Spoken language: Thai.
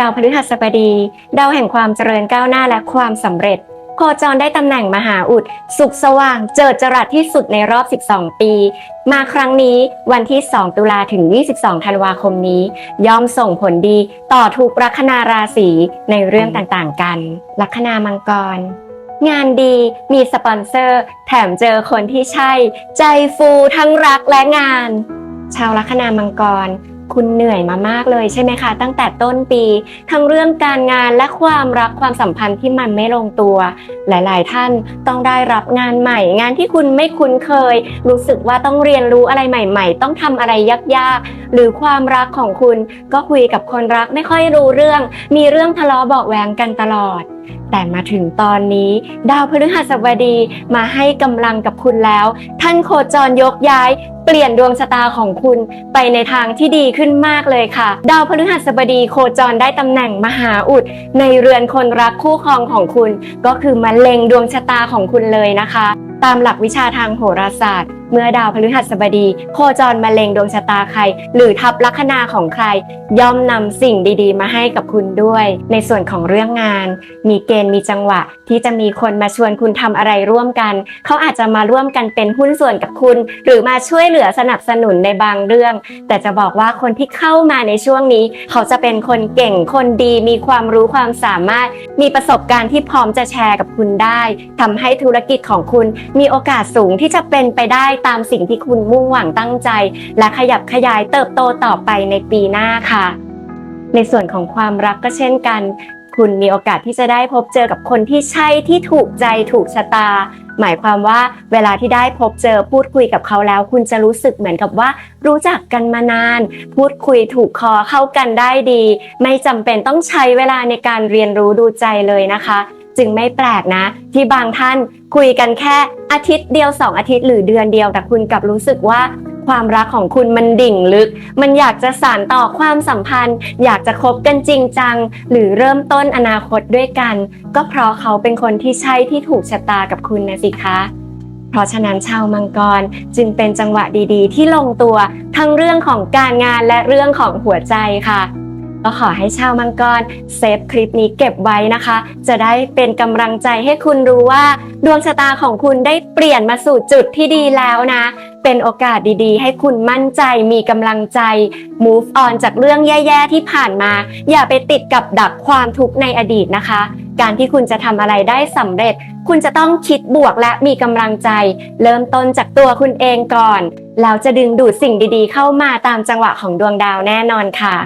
ดาวพฤหัสบดี ดาวแห่งความเจริญก้าวหน้าและความสำเร็จ โคจรได้ตำแหน่งมหาอุด สุขสว่าง เจิดจรัสที่สุดในรอบ 12 ปี มาครั้งนี้วันที่ 2 ตุลาถึง 22 ธันวาคมนี้ ย่อมส่งผลดีต่อทุกลัคนาราศีในเรื่องต่างๆ กัน ลัคนามังกรงานดีมีสปอนเซอร์ แถมเจอคนที่ใช่ ใจฟูทั้งรักและงาน ชาวลัคนามังกร คุณเหนื่อยมามากเลยใช่ไหมคะ ตั้งแต่ต้นปี ทั้งเรื่องการงานและความรักความสัมพันธ์ที่มันไม่ลงตัว หลาย ๆ ท่านต้องได้รับงานใหม่ งานที่คุณไม่คุ้นเคย รู้สึกว่าต้องเรียนรู้อะไรใหม่ ๆ ต้องทำอะไรยาก ๆ หรือความรักของคุณ ก็คุยกับคนรักไม่ค่อยรู้เรื่อง มีเรื่องทะเลาะเบาะแวงกันตลอด แต่มาถึงตอนนี้ ดาวพฤหัสบดีมาให้กำลังกับคุณแล้ว ท่านโคจรยกย้ายเปลี่ยนดวงชะตาของคุณไปในทางที่ดีขึ้นมากเลยค่ะ ดาวพฤหัสบดีโคจรได้ตำแหน่งมหาอุด ในเรือนคนรักคู่ครองของคุณ ก็คือมะเร็งดวงชะตาของคุณเลยนะคะ ตามหลักวิชาทางโหราศาสตร์ เมื่อดาวพฤหัสบดี โคจรมะเร็งดวงชะตาใคร หรือทับลัคนาของใคร ย่อมนำสิ่งดีๆ มาให้กับคุณด้วย ในส่วนของเรื่องงาน มีเกณฑ์มีจังหวะ ที่จะมีคนมาชวนคุณทำอะไรร่วมกัน เขาอาจจะมาร่วมกันเป็นหุ้นส่วนกับคุณ หรือมาช่วยเหลือสนับสนุนในบางเรื่อง แต่จะบอกว่าคนที่เข้ามาในช่วงนี้ เขาจะเป็นคนเก่งคนดี มีความรู้ความสามารถ มีประสบการณ์ที่พร้อมจะแชร์กับคุณได้ทำให้ธุรกิจของคุณ มีโอกาสสูงที่จะเป็นไปได้ตามสิ่งที่คุณมุ่งหวังตั้งใจ และขยับขยายเติบโตต่อไปในปีหน้าค่ะ ในส่วนของความรักก็เช่นกัน คุณมีโอกาสที่จะได้พบเจอกับคนที่ใช่ที่ถูกใจถูกชะตา หมายความว่าเวลาที่ได้พบเจอพูดคุยกับเขาแล้ว คุณจะรู้สึกเหมือนกับว่า รู้จักกันมานาน พูดคุยถูกคอเข้ากันได้ดี ไม่จำเป็นต้องใช้เวลาในการเรียนรู้ดูใจเลยนะคะ จึงไม่แปลกนะ ที่บางท่านคุยกันแค่อาทิตย์เดียว 2 อาทิตย์หรือเดือนเดียวแต่คุณกลับรู้สึกว่าความรักของคุณมันดิ่งลึก มันอยากจะสานต่อความสัมพันธ์ อยากจะคบกันจริงจัง หรือเริ่มต้นอนาคตด้วยกัน ก็เพราะเขาเป็นคนที่ใช่ที่ถูกชะตากับคุณนะสิคะเพราะฉะนั้นชาวมังกรจึงเป็นจังหวะดีๆ ที่ลงตัวทั้งเรื่องของการงานและเรื่องของหัวใจค่ะ ก็ขอให้ชาวมังกรเซฟคลิปนี้เก็บไว้นะคะ จะได้เป็นกำลังใจให้คุณรู้ว่า ดวงชะตาของคุณได้เปลี่ยนมาสู่จุดที่ดีแล้วนะ เป็นโอกาสดีๆ ให้คุณมั่นใจมีกำลังใจ move on จากเรื่องแย่ๆที่ผ่านมา อย่าไปติดกับดักความทุกข์ในอดีตนะคะ การที่คุณจะทำอะไรได้สำเร็จ คุณจะต้องคิดบวกและมีกำลังใจ เริ่มต้นจากตัวคุณเองก่อน แล้วจะดึงดูดสิ่งดีๆ เข้ามาตามจังหวะของดวงดาวแน่นอนค่ะ